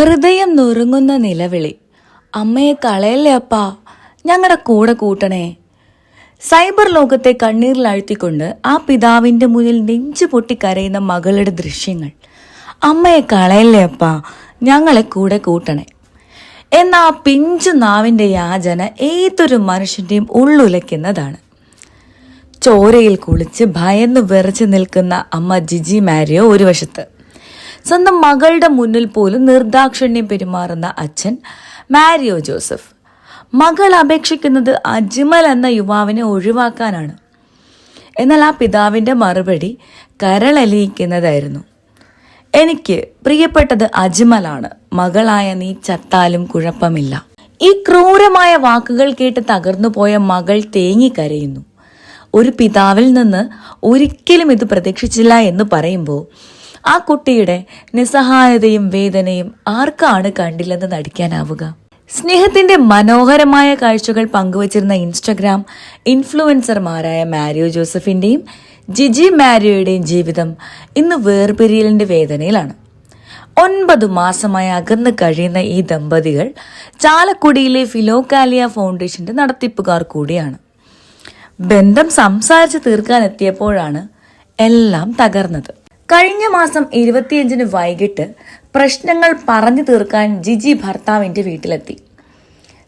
ഹൃദയം നുറുങ്ങുന്ന നിലവിളി. അമ്മയെ കളയല്ലേ അപ്പാ? ഞങ്ങളുടെ കൂടെ കൂട്ടണേ. സൈബർ ലോകത്തെ കണ്ണീരിലാഴ്ത്തിക്കൊണ്ട് ആ പിതാവിന്റെ മുന്നിൽ നെഞ്ചു പൊട്ടി കരയുന്ന മകളുടെ ദൃശ്യങ്ങൾ. അമ്മയെ കളയല്ലേ അപ്പാ? ഞങ്ങളെ കൂടെ കൂട്ടണേ. എന്ന പിഞ്ചു നാവിന്റെ യാചന ഏതൊരു മനുഷ്യന്റെയും ഉള്ളുലയ്ക്കുന്നതാണ്. ചോരയിൽ കുളിച്ച് ഭയന്ന് വിറച്ച് നിൽക്കുന്ന അമ്മ ജിജി മാരിയോ ഒരു വശത്ത്. സ്വന്തം മകളുടെ മുന്നിൽ പോലും നിർദാക്ഷിണ്യം പെരുമാറുന്ന അച്ഛൻ മാരിയോ ജോസഫ്. മകൾ അപേക്ഷിക്കുന്നത് അജ്മൽ എന്ന യുവാവിനെ ഒഴിവാക്കാനാണ്. എന്നാൽ ആ പിതാവിന്റെ മറുപടി കരളലിയിക്കുന്നതായിരുന്നു എനിക്ക് പ്രിയപ്പെട്ടത് അജ്മലാണ്. മകളായ നീ ചത്താലും കുഴപ്പമില്ല. ഈ ക്രൂരമായ വാക്കുകൾ കേട്ട് തകർന്നു പോയ മകൾ തേങ്ങിക്കരയുന്നു ഒരു പിതാവിൽ നിന്ന് ഒരിക്കലും ഇത് പ്രതീക്ഷിച്ചില്ല എന്ന് പറയുമ്പോൾ ആ കുട്ടിയുടെ നിസ്സഹായതയും വേദനയും ആർക്കാണ് കണ്ടില്ലെന്ന് നടിക്കാനാവുക? സ്നേഹത്തിന്റെ മനോഹരമായ കാഴ്ചകൾ പങ്കുവച്ചിരുന്ന ഇൻസ്റ്റഗ്രാം ഇൻഫ്ലുവൻസർമാരായ മാരിയോ ജോസഫിന്റെയും ജിജി മാരിയോയുടെയും ജീവിതം ഇന്ന് വേർപിരിയലിന്റെ വേദനയിലാണ്. ഒൻപത് മാസമായി അകന്ന് കഴിയുന്ന ഈ ദമ്പതികൾ ചാലക്കുടിയിലെ ഫിലോകാലിയ ഫൗണ്ടേഷന്റെ നടത്തിപ്പുകാർ കൂടിയാണ്. ബന്ധം സംസാരിച്ച് തീർക്കാൻ എത്തിയപ്പോഴാണ് എല്ലാം തകർന്നത്. കഴിഞ്ഞ മാസം ഇരുപത്തിയഞ്ചിന് വൈകിട്ട് പ്രശ്നങ്ങൾ പറഞ്ഞു തീർക്കാൻ ജിജി ഭർത്താവിന്റെ വീട്ടിലെത്തി.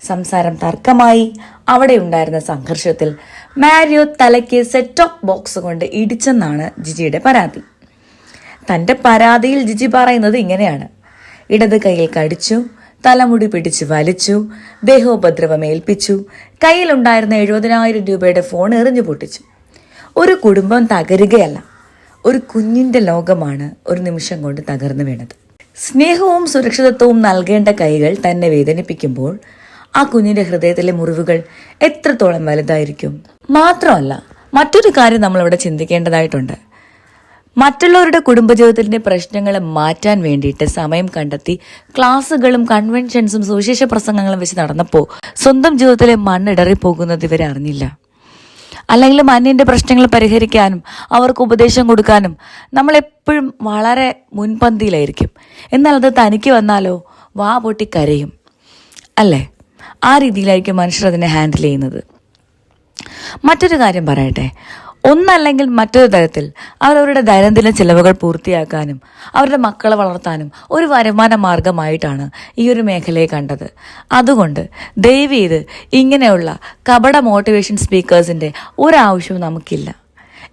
സംസാരം തർക്കമായി. അവിടെ ഉണ്ടായിരുന്ന സംഘർഷത്തിൽ മാരിയോ തലയ്ക്ക് സെറ്റ് ഓഫ് ബോക്സ് കൊണ്ട് ഇടിച്ചെന്നാണ് ജിജിയുടെ പരാതി. തന്റെ പരാതിയിൽ ജിജി പറയുന്നത് ഇങ്ങനെയാണ്. ഇടത് കയ്യിൽ കടിച്ചു തലമുടി പിടിച്ച് വലിച്ചു ദേഹോപദ്രവം ഏൽപ്പിച്ചു കയ്യിലുണ്ടായിരുന്ന എഴുപതിനായിരം രൂപയുടെ ഫോൺ എറിഞ്ഞു പൊട്ടിച്ചു. ഒരു കുടുംബം തകരുകയല്ല. ഒരു കുഞ്ഞിന്റെ ലോകമാണ് ഒരു നിമിഷം കൊണ്ട് തകർന്നു വീണത്. സ്നേഹവും സുരക്ഷിതത്വവും നൽകേണ്ട കൈകൾ തന്നെ വേദനിപ്പിക്കുമ്പോൾ ആ കുഞ്ഞിന്റെ ഹൃദയത്തിലെ മുറിവുകൾ എത്രത്തോളം വലുതായിരിക്കും? മാത്രമല്ല മറ്റൊരു കാര്യം നമ്മൾ ഇവിടെ ചിന്തിക്കേണ്ടതായിട്ടുണ്ട്. മറ്റുള്ളവരുടെ കുടുംബജീവിതത്തിന്റെ പ്രശ്നങ്ങൾ മാറ്റാൻ വേണ്ടിയിട്ട് സമയം കണ്ടെത്തി ക്ലാസ്സുകളും കൺവെൻഷൻസും സുവിശേഷ പ്രസംഗങ്ങളും വെച്ച് നടന്നപ്പോൾ സ്വന്തം ജീവിതത്തിലെ മണ്ണിടറി പോകുന്നത് ഇവരെ അറിഞ്ഞില്ല അല്ലെങ്കിൽ മഞ്ഞിന്റെ പ്രശ്നങ്ങൾ പരിഹരിക്കാനും അവർക്ക് ഉപദേശം കൊടുക്കാനും നമ്മളെപ്പോഴും വളരെ മുൻപന്തിയിലായിരിക്കും. എന്നാൽ അത് തനിക്ക് വന്നാലോ? വാ പൊട്ടി കരയും. അല്ലേ? ആ രീതിയിലായിരിക്കും മനുഷ്യർ അതിനെ ഹാൻഡിൽ ചെയ്യുന്നത്. മറ്റൊരു കാര്യം പറയട്ടെ. ഒന്നല്ലെങ്കിൽ മറ്റൊരു തരത്തിൽ അവരവരുടെ ദൈനംദിന ചിലവുകൾ പൂർത്തിയാക്കാനും അവരുടെ മക്കളെ വളർത്താനും ഒരു വരുമാന മാർഗമായിട്ടാണ് ഈ ഒരു മേഖലയെ കണ്ടത്. അതുകൊണ്ട് ദയവീത് ഇങ്ങനെയുള്ള കപട മോട്ടിവേഷൻ സ്പീക്കേഴ്സിന്റെ ഒരാവശ്യവും നമുക്കില്ല.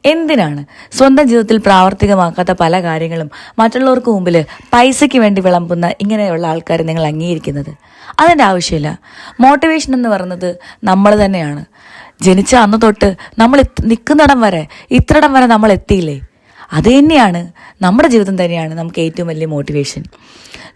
എന്തിനാണ് സ്വന്തം ജീവിതത്തിൽ പ്രാവർത്തികമാക്കാത്ത പല കാര്യങ്ങളും മറ്റുള്ളവർക്ക് മുമ്പിൽ പൈസയ്ക്ക് വേണ്ടി വിളമ്പുന്ന ഇങ്ങനെയുള്ള ആൾക്കാരെ നിങ്ങൾ അംഗീകരിക്കുന്നത്? അതിന്റെ ആവശ്യമില്ല. മോട്ടിവേഷൻ എന്ന് പറയുന്നത് നമ്മൾ തന്നെയാണ്. ജനിച്ച അന്ന് തൊട്ട് നമ്മൾ നിൽക്കുന്നിടം വരെ ഇത്രടം വരെ നമ്മൾ എത്തിയില്ലേ? അത് തന്നെയാണ് നമ്മുടെ ജീവിതം തന്നെയാണ് നമുക്ക് ഏറ്റവും വലിയ മോട്ടിവേഷൻ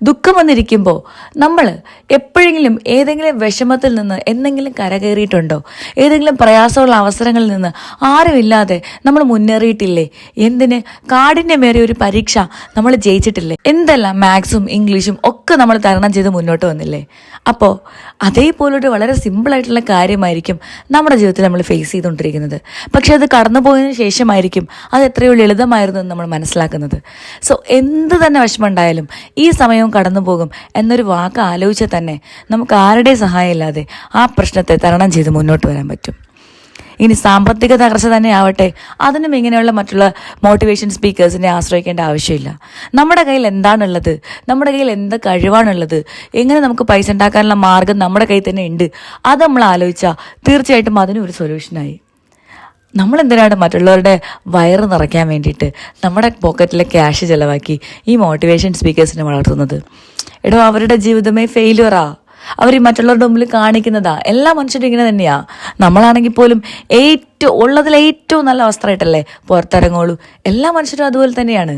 ദുഃഖം വന്നിരിക്കുമ്പോൾ നമ്മൾ എപ്പോഴെങ്കിലും ഏതെങ്കിലും വിഷമത്തിൽ നിന്ന് എന്തെങ്കിലും കരകയറിയിട്ടുണ്ടോ? ഏതെങ്കിലും പ്രയാസമുള്ള അവസരങ്ങളിൽ നിന്ന് ആരുമില്ലാതെ നമ്മൾ മുന്നേറിയിട്ടില്ലേ? എന്തിന്? കാഠിന്യമേറിയ ഒരു പരീക്ഷ നമ്മൾ ജയിച്ചിട്ടില്ലേ? എന്തെല്ലാം മാത്സും ഇംഗ്ലീഷും ഒക്കെ നമ്മൾ തരണം ചെയ്ത് മുന്നോട്ട് വന്നില്ലേ? അപ്പോൾ അതേപോലൊരു വളരെ സിമ്പിളായിട്ടുള്ള കാര്യമായിരിക്കും നമ്മുടെ ജീവിതത്തിൽ നമ്മൾ ഫേസ് ചെയ്തുകൊണ്ടിരിക്കുന്നത്. പക്ഷെ അത് കടന്നു പോയതിന് ശേഷമായിരിക്കും അത് എത്രയോ ലളിതമായിരുന്നു എന്ന് നമ്മൾ മനസ്സിലാക്കുന്നത്. സോ എന്ത് തന്നെ വിഷമമുണ്ടായാലും ഈ സമയവും കടന്നു പോകും എന്നൊരു വാക്ക് ആലോചിച്ചാൽ തന്നെ നമുക്ക് ആരുടെയും സഹായം ഇല്ലാതെ ആ പ്രശ്നത്തെ തരണം ചെയ്ത് മുന്നോട്ട് വരാൻ പറ്റും. ഇനി സാമ്പത്തിക തകർച്ച തന്നെ ആവട്ടെ അതിനും ഇങ്ങനെയുള്ള മറ്റുള്ള മോട്ടിവേഷൻ സ്പീക്കേഴ്സിനെ ആശ്രയിക്കേണ്ട ആവശ്യമില്ല. നമ്മുടെ കയ്യിൽ എന്താണുള്ളത് നമ്മുടെ കയ്യിൽ എന്ത് കഴിവാണുള്ളത് എങ്ങനെ നമുക്ക് പൈസ ഉണ്ടാക്കാനുള്ള മാർഗം നമ്മുടെ കയ്യിൽ തന്നെ ഉണ്ട് അത് നമ്മൾ ആലോചിച്ചാൽ തീർച്ചയായിട്ടും അതിനൊരു സൊല്യൂഷനായി നമ്മൾ എന്തിനാണ് മറ്റുള്ളവരുടെ വയറ് നിറയ്ക്കാൻ വേണ്ടിയിട്ട് നമ്മുടെ പോക്കറ്റിലെ ക്യാഷ് ചിലവാക്കി ഈ മോട്ടിവേഷൻ സ്പീക്കേഴ്സിനെ വളർത്തുന്നത്? എടോ അവരുടെ ജീവിതമേ ഫെയിലുവറാ അവർ ഈ മറ്റുള്ളവരുടെ മുമ്പിൽ കാണിക്കുന്നതാ. എല്ലാ മനുഷ്യരും ഇങ്ങനെ തന്നെയാ. നമ്മളാണെങ്കിൽ പോലും ഏറ്റവും ഉള്ളതിൽ ഏറ്റവും നല്ല വസ്ത്രമായിട്ടല്ലേ പുറത്തിറങ്ങുള്ളൂ. എല്ലാ മനുഷ്യരും അതുപോലെ തന്നെയാണ്.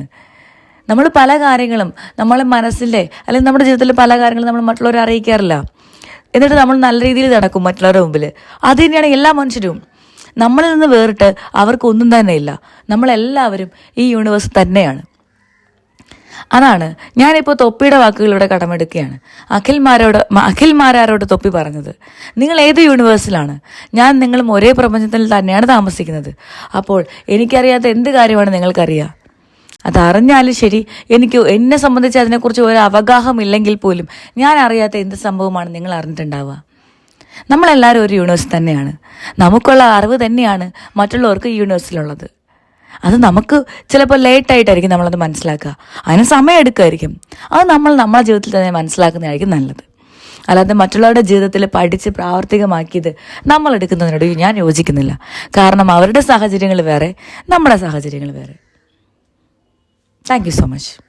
നമ്മൾ പല കാര്യങ്ങളും നമ്മളെ മനസ്സിലെ അല്ലെങ്കിൽ നമ്മുടെ ജീവിതത്തിലെ പല കാര്യങ്ങളും നമ്മൾ മറ്റുള്ളവരെ അറിയിക്കാറില്ല. എന്നിട്ട് നമ്മൾ നല്ല രീതിയിൽ നടക്കും മറ്റുള്ളവരുടെ മുമ്പിൽ. അത് തന്നെയാണ് എല്ലാ മനുഷ്യരും. നമ്മളിൽ നിന്ന് വേറിട്ട് അവർക്ക് ഒന്നും തന്നെ ഇല്ല. നമ്മളെല്ലാവരും ഈ യൂണിവേഴ്സ് തന്നെയാണ്. അതാണ് ഞാനിപ്പോൾ തൊപ്പിയുടെ വാക്കുകളിലൂടെ കടമെടുക്കുകയാണ്. അഖിൽമാരോട് അഖിൽമാരാരോട് തൊപ്പി പറഞ്ഞത്. നിങ്ങൾ ഏത് യൂണിവേഴ്സിലാണ് ഞാൻ നിങ്ങളും ഒരേ പ്രപഞ്ചത്തിൽ തന്നെയാണ് താമസിക്കുന്നത്. അപ്പോൾ എനിക്കറിയാത്ത എന്ത് കാര്യമാണ് നിങ്ങൾക്കറിയാം? അതറിഞ്ഞാലും ശരി എനിക്ക് എന്നെ സംബന്ധിച്ച് അതിനെക്കുറിച്ച് ഒരു അവഗാഹമില്ലെങ്കിൽ പോലും ഞാൻ അറിയാത്ത എന്ത് സംഭവമാണ് നിങ്ങൾ അറിഞ്ഞിട്ടുണ്ടാവുക? നമ്മളെല്ലാവരും ഒരു യൂണിവേഴ്സ് തന്നെയാണ്. നമുക്കുള്ള അറിവ് തന്നെയാണ് മറ്റുള്ളവർക്ക് ഈ യൂണിവേഴ്സിലുള്ളത് അത് നമുക്ക് ചിലപ്പോൾ ലേറ്റായിട്ടായിരിക്കും നമ്മളത് മനസ്സിലാക്കുക. അതിന് സമയം എടുക്കുമായിരിക്കും. അത് നമ്മൾ നമ്മളെ ജീവിതത്തിൽ തന്നെ മനസ്സിലാക്കുന്നതായിരിക്കും നല്ലത്. അല്ലാതെ മറ്റുള്ളവരുടെ ജീവിതത്തിൽ പഠിച്ച് പ്രാവർത്തികമാക്കിയത് നമ്മൾ എടുക്കുന്നതിനോട് ഞാൻ യോജിക്കുന്നില്ല. കാരണം അവരുടെ സാഹചര്യങ്ങൾ വേറെ നമ്മുടെ സാഹചര്യങ്ങൾ വേറെ. Thank so much